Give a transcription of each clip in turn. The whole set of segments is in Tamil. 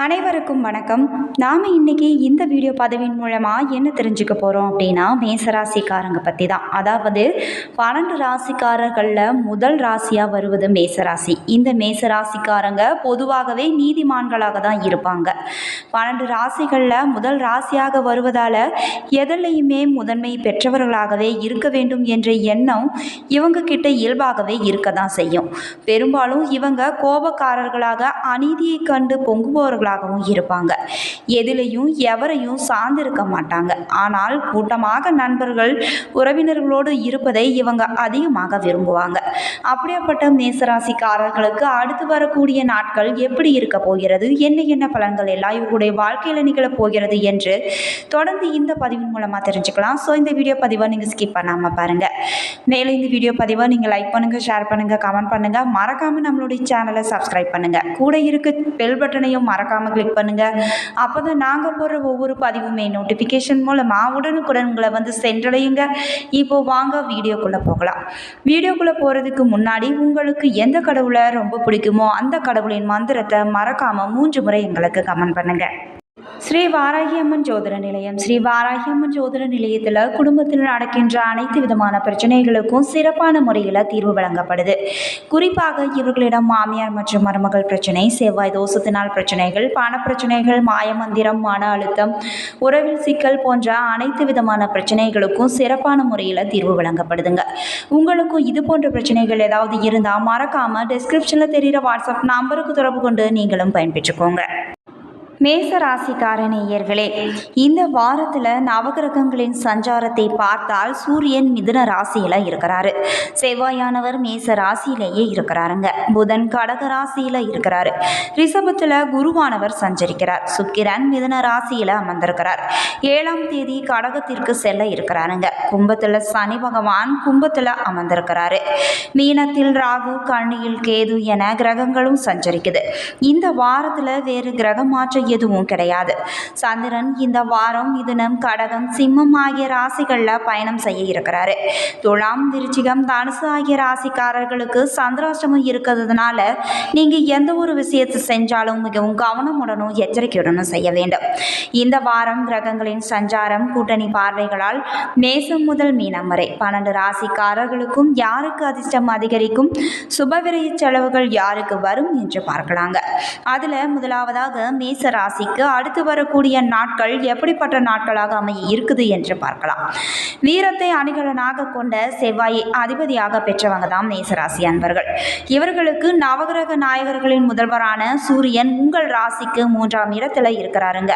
அனைவருக்கும் வணக்கம். நாம் இன்றைக்கி இந்த வீடியோ பதவியின் மூலமாக என்ன தெரிஞ்சுக்க போகிறோம் அப்படின்னா மேசராசிக்காரங்க பற்றி தான் அதாவது பன்னெண்டு ராசிக்காரர்களில் முதல் ராசியாக வருவது மேசராசி. இந்த மேசராசிக்காரங்க பொதுவாகவே நீதிமான்களாக தான் இருப்பாங்க. பன்னெண்டு ராசிகளில் முதல் ராசியாக வருவதால் எதிலையுமே முதன்மை பெற்றவர்களாகவே இருக்க வேண்டும் என்ற எண்ணம் இவங்க கிட்ட இயல்பாகவே இருக்க தான் செய்யும். பெரும்பாலும் இவங்க கோபக்காரர்களாக அநீதியை கண்டு பொங்குபவர்களாகவும் இருப்பாங்க. எதிலையும் எவரையும் சார்ந்திருக்க மாட்டாங்க. ஆனால் கூட்டமாக நண்பர்கள் உறவினர்களோடு இருப்பதை இவங்க அதிகமாக விரும்புவாங்க. அப்படியாப்பட்ட மேசராசிக்காரர்களுக்கு அடுத்து வரக்கூடிய நாட்கள் எப்படி இருக்க போகிறது? என்ன என்ன பலன்கள் எல்லாம் இவர்களுடைய வாழ்க்கையில் நிகழப் போகிறது என்று தொடர்ந்து இந்த பதிவின் மூலமாக தெரிஞ்சுக்கலாம். ஸோ இந்த வீடியோ பதிவை நீங்கள் ஸ்கிப் பண்ணாமல் பாருங்கள் மேலும் இந்த வீடியோ பதிவை நீங்கள் லைக் பண்ணுங்கள் ஷேர் பண்ணுங்கள் கமெண்ட் பண்ணுங்கள் மறக்காமல் நம்மளுடைய சேனலை சப்ஸ்கிரைப் பண்ணுங்கள் கூட இருக்க பெல் பட்டனையும் மறக்காமல் கிளிக் பண்ணுங்கள் அப்போ தான் நாங்கள் போடுற ஒவ்வொரு பதிவுமே நோட்டிஃபிகேஷன் மூலமாக உடனுக்குடன் உங்களை வந்து சென்றடையுங்க இப்போது வாங்க வீடியோக்குள்ளே போகலாம். வீடியோக்குள்ளே போகிறதுக்கு முன்னாடி உங்களுக்கு எந்த கடவுளை ரொம்ப பிடிக்குமோ அந்த கடவுளின் மந்திரத்தை மறக்காமல் மூன்று முறை எங்களுக்கு கமெண்ட் பண்ணுங்கள் ஸ்ரீ வாராகியம்மன் ஜோதிட நிலையம். ஸ்ரீ வாராகியம்மன் ஜோதிட நிலையத்தில் குடும்பத்தில் நடக்கின்ற அனைத்து விதமான பிரச்சனைகளுக்கும் சிறப்பான முறையில் தீர்வு வழங்கப்படுது. குறிப்பாக இவர்களிடம் மாமியார் மற்றும் மருமகள் பிரச்சனை செவ்வாய் தோசத்தினால் பிரச்சனைகள் பணப்பிரச்சனைகள் மாயமந்திரம் மன அழுத்தம் உறவில் சிக்கல் போன்ற அனைத்து விதமான பிரச்சனைகளுக்கும் சிறப்பான முறையில் தீர்வு வழங்கப்படுதுங்க. உங்களுக்கும் இது போன்ற பிரச்சனைகள் ஏதாவது இருந்தால் மறக்காமல் டிஸ்கிரிப்ஷனில் தெரிகிற வாட்ஸ்அப் நம்பருக்கு தொடர்பு கொண்டு நீங்களும் பயன்பெற்றுக்கோங்க. மேச இந்த வாரத்தில் நவகிரகங்களின் சஞ்சாரத்தை பார்த்தால் சூரியன் மிதுன ராசியில் இருக்கிறாரு. செவ்வாயானவர் மேச ராசியிலேயே இருக்கிறாருங்க. புதன் கடக ராசியில் இருக்கிறாரு. ரிஷபத்தில் குருவானவர் சஞ்சரிக்கிறார். சுக்கிரன் மிதுன ராசியில் அமர்ந்திருக்கிறார். ஏழாம் தேதி கடகத்திற்கு செல்ல இருக்கிறாருங்க. கும்பத்தில் சனி பகவான் கும்பத்தில் அமர்ந்திருக்கிறாரு. மீனத்தில் ராகு கண்ணியில் கேது என கிரகங்களும் சஞ்சரிக்குது. இந்த வாரத்தில் வேறு கிரக மாற்ற எதுவும் கிடையாது. சந்திரன் இந்த வாரம் மிதுனம் கடகம் சிம்மம் ஆகிய ராசிகளில் பயணம் செய்ய இருக்கிறாரு. துலாம் விருச்சிகம் தனுசு ஆகிய ராசிக்காரர்களுக்கு சந்திராஷ்டமம் இருக்கிறதுனால நீங்கள் எந்த ஒரு விஷயத்தை செஞ்சாலும் மிகவும் கவனமுடனும் எச்சரிக்கையுடனும் செய்ய வேண்டும். இந்த வாரம் கிரகங்களின் சஞ்சாரம் கூட்டணி பார்வைகளால் மேசம் முதல் மீனம் வரை பன்னெண்டு ராசிக்காரர்களுக்கும் யாருக்கு அதிர்ஷ்டம் அதிகரிக்கும் சுபவிரைய செலவுகள் யாருக்கு வரும் என்று பார்க்கலாங்க. அதில் முதலாவதாக மேச ராசிக்கு அடுத்து வரக்கூடிய நாட்கள் எப்படிப்பட்ட நாட்களாக அமைய இருக்குது என்று பார்க்கலாம். வீரத்தை அணிகலனாக கொண்ட செவ்வாயை அதிபதியாக பெற்றவங்க தான் மேசராசி அன்பர்கள். இவர்களுக்கு நவகிரக நாயகர்களின் முதல்வரான சூரியன் உங்கள் ராசிக்கு மூன்றாம் இடத்துல இருக்கிறாருங்க.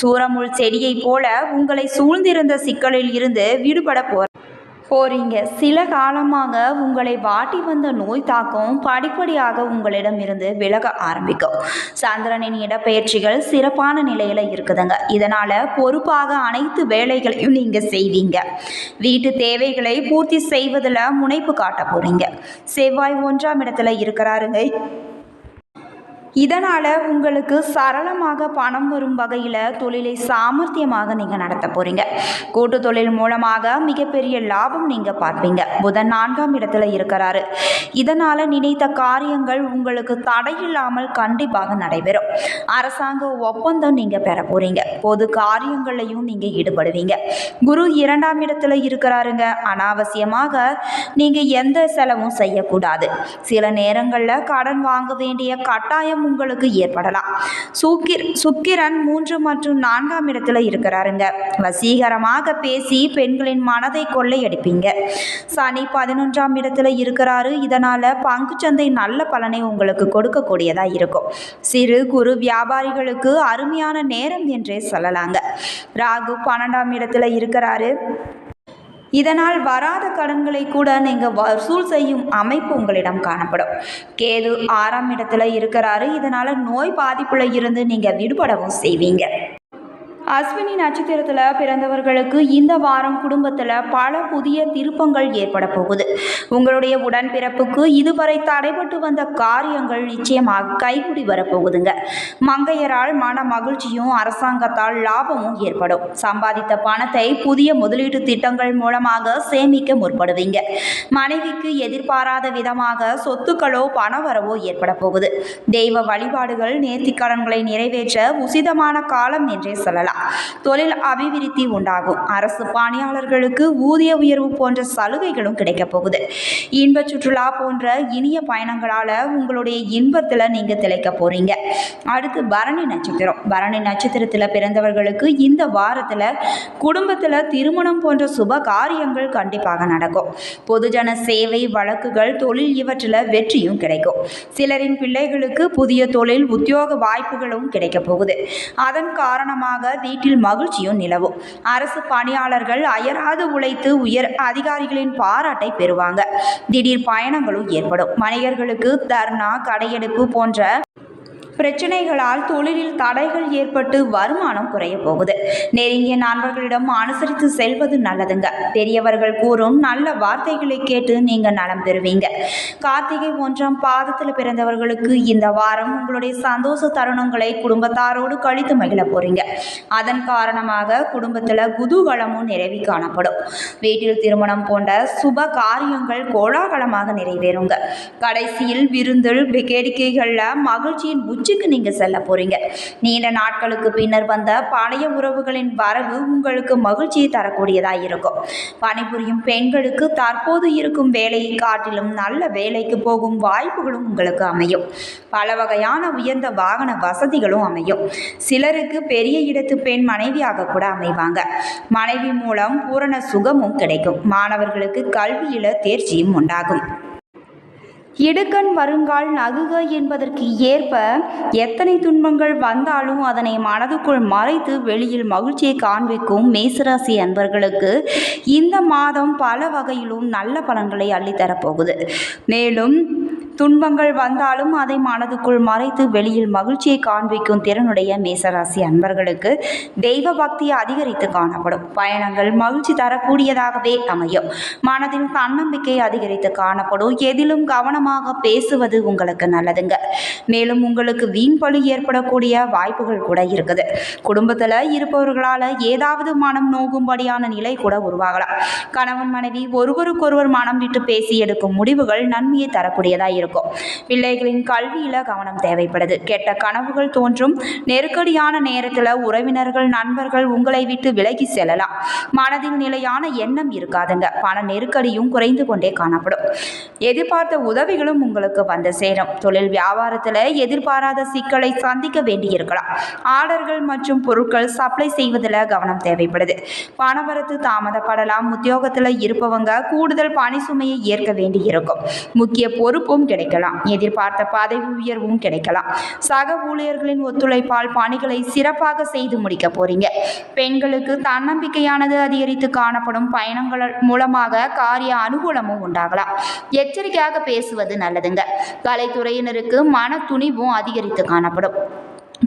சூரமுள் செடியை போல உங்களை சூழ்ந்திருந்த சிக்கலில் இருந்து விடுபட போற போறீங்க. சில காலமாக உங்களை வாட்டி வந்த நோய் தாக்கம் படிப்படியாக உங்களிடம் இருந்து விலக ஆரம்பிக்கும். சந்திரனின் இடப்பெயர்ச்சிகள் சிறப்பான நிலையில் இருக்குதுங்க. இதனால் பொறுப்பாக அனைத்து வேலைகளையும் நீங்கள் செய்வீங்க. வீட்டு தேவைகளை பூர்த்தி செய்வதில் முனைப்பு காட்ட போகிறீங்க செவ்வாய் ஒன்றாம் இடத்துல இருக்கிறாருங்க. இதனால் உங்களுக்கு சரளமாக பணம் வரும் வகையில் தொழிலை சாமர்த்தியமாக நீங்கள் நடத்த போகிறீங்க கூட்டு தொழில் மூலமாக மிகப்பெரிய லாபம் நீங்கள் பார்ப்பீங்க. புதன் நான்காம் இடத்துல இருக்கிறாரு. இதனால் நினைத்த காரியங்கள் உங்களுக்கு தடையில்லாமல் கண்டிப்பாக நடைபெறும். அரசாங்க ஒப்பந்தம் நீங்கள் பெற போகிறீங்க பொது காரியங்களையும் நீங்கள் ஈடுபடுவீங்க. குரு இரண்டாம் இடத்துல இருக்கிறாருங்க. அனாவசியமாக நீங்கள் எந்த செலவும் செய்யக்கூடாது சில நேரங்களில் கடன் வாங்க வேண்டிய கட்டாயம் உங்களுக்கு ஏற்படலாம். சுக்கிர் சுக்கிரன் மூன்று மற்றும் நான்காம் இடத்துல இருக்கிறாருங்க. வசீகரமாக பேசி பெண்களின் மனதை கொள்ளையடிப்பீங்க. சனி பதினொன்றாம் இடத்துல இருக்கிறாரு. இதனால் பங்குச்சந்தை நல்ல பலனை உங்களுக்கு கொடுக்கக்கூடியதாக இருக்கும். சிறு குறு வியாபாரிகளுக்கு அருமையான நேரம் என்றே சொல்லலாங்க. ராகு பன்னெண்டாம் இடத்துல இருக்கிறாரு. இதனால் வராத கடன்களை கூட நீங்கள் வசூல் செய்யும் அமைப்பு உங்களிடம் காணப்படும். கேது ஆறாம் இடத்துல இருக்கிறாரு. இதனால் நோய் பாதிப்புல இருந்து நீங்கள் விடுபடவும் செய்வீங்க. அஸ்வினி நட்சத்திரத்தில் பிறந்தவர்களுக்கு இந்த வாரம் குடும்பத்தில் பல புதிய திருப்பங்கள் ஏற்பட போகுது. உங்களுடைய உடன்பிறப்புக்கு இதுவரை தடைபட்டு வந்த காரியங்கள் நிச்சயமாக கைகூடி வரப்போகுதுங்க மங்கையரால் மன மகிழ்ச்சியும் அரசாங்கத்தால் லாபமும் ஏற்படும். சம்பாதித்த பணத்தை புதிய முதலீட்டு திட்டங்கள் மூலமாக சேமிக்க முற்படுவீங்க. மனைவிக்கு எதிர்பாராத விதமாக சொத்துக்களோ பணவரவோ ஏற்பட போகுது. தெய்வ வழிபாடுகள் நேர்த்திக்கடன்களை நிறைவேற்ற உசிதமான காலம் என்றே சொல்லலாம். தொழில் அபிவிருத்தி உண்டாகும். அரசு பணியாளர்களுக்கு ஊதிய உயர்வு போன்ற சலுகைகளும் கிடைக்கப் போகுது. இன்ப சுற்றுலா போன்ற இனிய பயணங்களால் உங்களுடைய இன்பத்தில் நீங்கள் திளைக்க போகிறீங்க அடுத்து பரணி நட்சத்திரம். பரணி நட்சத்திரத்தில் பிறந்தவர்களுக்கு இந்த வாரத்தில் குடும்பத்தில் திருமணம் போன்ற சுப காரியங்கள் கண்டிப்பாக நடக்கும். பொதுஜன சேவை வழக்குகள் தொழில் இவற்றில் வெற்றியும் கிடைக்கும். சிலரின் பிள்ளைகளுக்கு புதிய தொழில் உத்தியோக வாய்ப்புகளும் கிடைக்க போகுது. அதன் காரணமாக வீட்டில் மகிழ்ச்சியும் நிலவும். அரசு பணியாளர்கள் அயராது உழைத்து உயர் அதிகாரிகளின் பாராட்டை பெறுவாங்க. திடீர் பயணங்களும் ஏற்படும். வணிகர்களுக்கு தர்ணா கடையெடுப்பு போன்ற பிரச்சனைகளால் தொழிலில் தடைகள் ஏற்பட்டு வருமானம் குறைய போகுது. நெருங்கிய நண்பர்களிடம் அனுசரித்து செல்வது நல்லதுங்க. பெரியவர்கள் கூறும் நல்ல வார்த்தைகளை கேட்டு நீங்க நலம் பெறுவீங்க. கார்த்திகை ஒன்றாம் பாதத்தில் பிறந்தவர்களுக்கு இந்த வாரம் உங்களுடைய சந்தோஷ தருணங்களை குடும்பத்தாரோடு கழித்து மகிழ போறீங்க. அதன் காரணமாக குடும்பத்தில் குதூகலமும் நிறைவி காணப்படும். வீட்டில் திருமணம் போன்ற சுப காரியங்கள் கோலாகலமாக நிறைவேறுங்க. கடைசியில் விருந்தில் கேடிக்கைகளில் மகிழ்ச்சியின் உச்சிக்கு நீங்கள் செல்ல போகிறீங்க நீண்ட நாட்களுக்கு பின்னர் வந்த பழைய உறவுகளின் வரவு உங்களுக்கு மகிழ்ச்சியை தரக்கூடியதாக இருக்கும். பணிபுரியும் பெண்களுக்கு தற்போது இருக்கும் வேலையை காட்டிலும் நல்ல வேலைக்கு போகும் வாய்ப்புகளும் உங்களுக்கு அமையும். பல வகையான உயர்ந்த வாகன வசதிகளும் அமையும். சிலருக்கு பெரிய இடத்து பெண் மனைவியாக கூட அமைவாங்க. மனைவி மூலம் பூரண சுகமும் கிடைக்கும். மாணவர்களுக்கு கல்வியில தேர்ச்சியும் உண்டாகும். இடுக்கண் வருங்கால் நகுக என்பதற்கு ஏற்ப எத்தனை துன்பங்கள் வந்தாலும் அதனை மனதுக்குள் மறைத்து வெளியில் மகிழ்ச்சியை காண்பிக்கும் மேசராசி அன்பர்களுக்கு இந்த மாதம் பல வகையிலும் நல்ல பலன்களை அள்ளித்தரப்போகுது. மேலும் துன்பங்கள் வந்தாலும் அதை மனதுக்குள் மறைத்து வெளியில் மகிழ்ச்சியை காண்பிக்கும் திறனுடைய மேசராசி அன்பர்களுக்கு தெய்வ பக்தி அதிகரித்து காணப்படும். பயணங்கள் மகிழ்ச்சி தரக்கூடியதாகவே அமையும். மனதின் தன்னம்பிக்கை அதிகரித்து காணப்படும். எதிலும் கவனமாக பேசுவது உங்களுக்கு நல்லதுங்க. மேலும் உங்களுக்கு வீண் பழி ஏற்படக்கூடிய வாய்ப்புகள் கூட இருக்குது. குடும்பத்தில் இருப்பவர்களால் ஏதாவது மனம் நோகும்படியான நிலை கூட உருவாகலாம். கணவன் மனைவி ஒருவருக்கொருவர் மனம் விட்டு பேசி எடுக்கும் முடிவுகள் நன்மையை தரக்கூடியதாக இருக்கும். பிள்ளைகளின் கல்வியில் கவனம் தேவைப்படுது. கெட்ட கனவுகள் தோன்றும். நெருக்கடியான நேரத்தில் உறவினர்கள் நண்பர்கள் உங்களை விட்டு விலகி செல்லலாம். மனதில் நிலையான எண்ணம் இருக்காதுங்க. பண நெருக்கடியும் குறைந்து கொண்டே காணப்படும். எதிர்பார்த்த உதவிகளும் உங்களுக்கு வந்து சேரும். தொழில் வியாபாரத்தில் எதிர்பாராத சிக்கலை சந்திக்க வேண்டியிருக்கலாம். ஆர்டர்கள் மற்றும் பொருட்கள் சப்ளை செய்வதில் கவனம் தேவைப்படுது. பணவரத்து தாமதப்படலாம். உத்தியோகத்தில் இருப்பவங்க கூடுதல் பணி சுமையை ஏற்க வேண்டியிருக்கும். முக்கிய பொறுப்பும் கிடைக்கலாம். எதிர்பார்த்த பதவி உயர்வும் கிடைக்கலாம். சக ஊழியர்களின் ஒத்துழைப்பால் பணிகளை சிறப்பாக செய்து முடிக்க போறீங்க. பெண்களுக்கு தன்னம்பிக்கையானது அதிகரித்து காணப்படும் பயணங்கள் மூலமாக காரிய அனுகூலமும் உண்டாகலாம். எச்சரிக்கையாக பேசுவது நல்லதுங்க. கலைத்துறையினருக்கு மன துணிவும் அதிகரித்து காணப்படும்.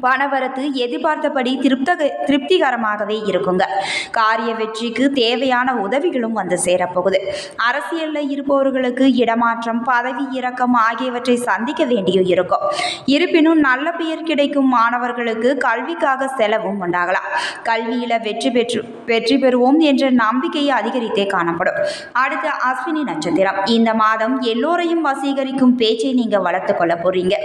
பணவரத்து எதிர்பார்த்தபடி திருப்தக திருப்திகரமாகவே இருக்குங்க. காரிய வெற்றிக்கு தேவையான உதவிகளும் வந்து சேரப்போகுது. அரசியலில் இருப்பவர்களுக்கு இடமாற்றம் பதவி இறக்கம் ஆகியவற்றை சந்திக்க வேண்டியும் இருக்கும். இருப்பினும் நல்ல பெயர் கிடைக்கும் மாணவர்களுக்கு கல்விக்காக செலவும் உண்டாகலாம். கல்வியில் வெற்றி பெற்று வெற்றி பெறுவோம் என்ற நம்பிக்கையை அதிகரித்தே காணப்படும். அடுத்து அஸ்வினி நட்சத்திரம். இந்த மாதம் எல்லோரையும் வசீகரிக்கும் பேச்சை நீங்கள் வளர்த்து கொள்ள போறீங்க.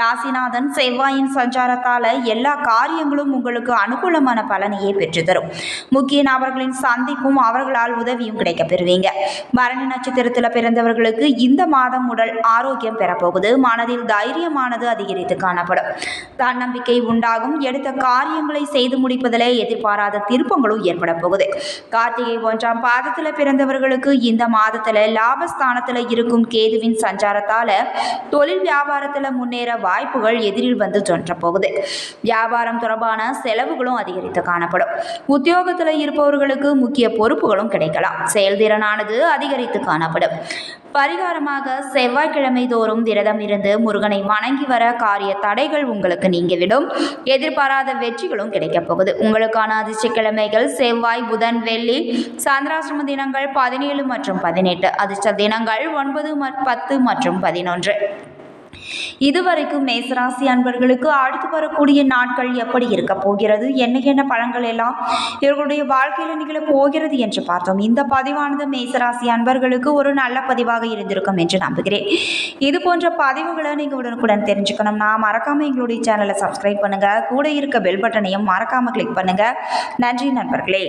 ராசிநாதன் செவ்வாயின் சஞ்சாரத்தால் எல்லா காரியங்களும் உங்களுக்கு அனுகூலமான பலனையே பெற்றுத்தரும். முக்கிய நபர்களின் சந்திப்பும் அவர்களால் உதவியும் கிடைக்க பெறுவீங்க. பரணி நட்சத்திரத்தில் பிறந்தவர்களுக்கு இந்த மாதம் உடல் ஆரோக்கியம் பெறப்போகுது. மனதில் தைரியமானது அதிகரித்து காணப்படும். தன்னம்பிக்கை உண்டாகும். எடுத்த காரியங்களை செய்து முடிப்பதிலே எதிர்பாராத திருப்பங்களும் ஏற்பட போகுது. கார்த்திகை ஒன்றாம் பாதத்தில் பிறந்தவர்களுக்கு இந்த மாதத்தில் லாபஸ்தானத்தில் இருக்கும் கேதுவின் சஞ்சாரத்தால் தொழில் வியாபாரத்தில் முன்னேற வாய்ப்புகள் எதிரில் வந்து தோன்ற போகுது. வியாபாரம் தொடர்பான செலவுகளும் அதிகரித்து காணப்படும். உத்தியோகத்தில் இருப்பவர்களுக்கு முக்கிய பொறுப்புகளும் கிடைக்கலாம். செயல்திறனானது அதிகரித்து காணப்படும். பரிகாரமாக செவ்வாய்க்கிழமை தோறும் விரதம் இருந்து முருகனை வணங்கி வர காரிய தடைகள் உங்களுக்கு நீங்கிவிடும். எதிர்பாராத வெற்றிகளும் கிடைக்கப் போகுது. உங்களுக்கான அதிர்ஷ்ட கிழமைகள் செவ்வாய் புதன் வெள்ளி சந்திராசிரம தினங்கள் பதினேழு மற்றும் பதினெட்டு அதிர்ஷ்ட தினங்கள் ஒன்பது பத்து மற்றும் பதினொன்று. இதுவரைக்கும் மேசராசி அன்பர்களுக்கு அடுத்து வரக்கூடிய நாட்கள் எப்படி இருக்க போகிறது? என்ன என்ன பழங்கள் எல்லாம் இவர்களுடைய வாழ்க்கையில் நிகழ போகிறது என்று பார்த்தோம். இந்த பதிவானது மேசராசி அன்பர்களுக்கு ஒரு நல்ல பதிவாக இருந்திருக்கும் என்று நம்புகிறேன். இது போன்ற பதிவுகளை நீங்கள் உடனுக்குடன் தெரிஞ்சுக்கணும்னா மறக்காமல் எங்களுடைய சேனலை சப்ஸ்கிரைப் பண்ணுங்கள் கூட இருக்க பெல் பட்டனையும் மறக்காமல் கிளிக் பண்ணுங்கள் நன்றி நண்பர்களே.